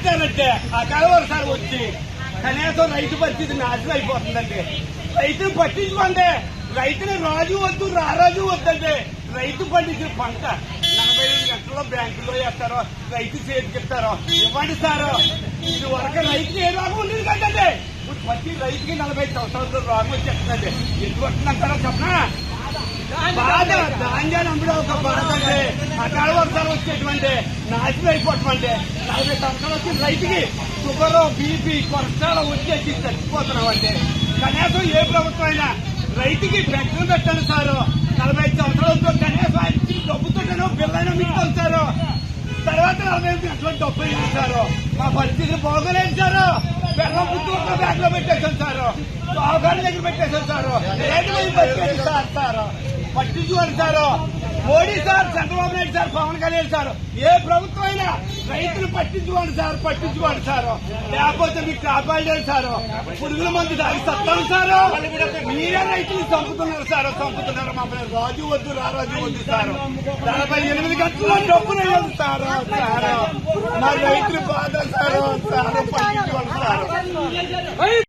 ఏమంటారంటే ఆ కలవరు సార్ వచ్చి కనీసం రైతు పరిస్థితి నాశనం అయిపోతుందండి. రైతును పట్టించుకోండి. రైతుని రాజు వద్దు రారాజు వద్దండి. రైతు పండించిన పంట నలభై ఐదు గంటల్లో బ్యాంకులో వేస్తారో. రైతు చేతికిస్తారో ఇవ్వండి సారు. ఇది వరకు రైతుకి ఏ రోగం ఉండేది కదండి. ఇప్పుడు ప్రతి రైతుకి నలభై ఐదు సంవత్సరాలు రోగం వచ్చేస్తుందండి. ఎందుకు వస్తుందంటారో చెప్పనా? బాధ ధాన్యాలు అమ్మడం ఒక బాధ అంటే అకాల వర్షాలు వచ్చేటువంటి నాశనం అయిపోవటమంటే నలభై సంవత్సరాలు వచ్చిన రైతుకి షుగర్ బీపీ కొరసాలు వచ్చేసి చచ్చిపోతున్నాం అంటే కనీసం ఏ ప్రభుత్వం అయినా రైతుకి పెన్షన్ పెట్టండి సార్. నలభై ఐదు సంవత్సరాలతో కనీసం ఆయన ఇచ్చిన డబ్బుతోనో బిల్లైనా మీకు సారు. తర్వాత నలభై ఐదు గంటల డబ్బు ఇస్తారు మా పరిస్థితి బాగోలేదు సారు. బెల్లం పుట్టు బ్యాగ్లో పెట్టేశాం సారు. బాగానే దగ్గర పెట్టేశాం సారు. రేటు మీద పట్టించుకోండి sir Modi sir Chandrababu Naidu sir Pavan Kalyan sir ఏ ప్రభుత్వం అయినా రైతులు పట్టించుకోండి సార్ పట్టించుకోండి సార్. లేకపోతే మీకు కాపాడలేదు సార్. పురుగుల మందు దాగి సత్తాను సార్. మీరే రైతులు చంపుతున్నారు సార్ చంపుతున్నారు మమ్మల్ని రాజు వద్దు రారాజు వద్దు సార్. నలభై ఎనిమిది గంటల డబ్బులు లేదు సార్ సార్. మా రైతులు బాధ సార్ సార్. పట్టించుకోండి సార్.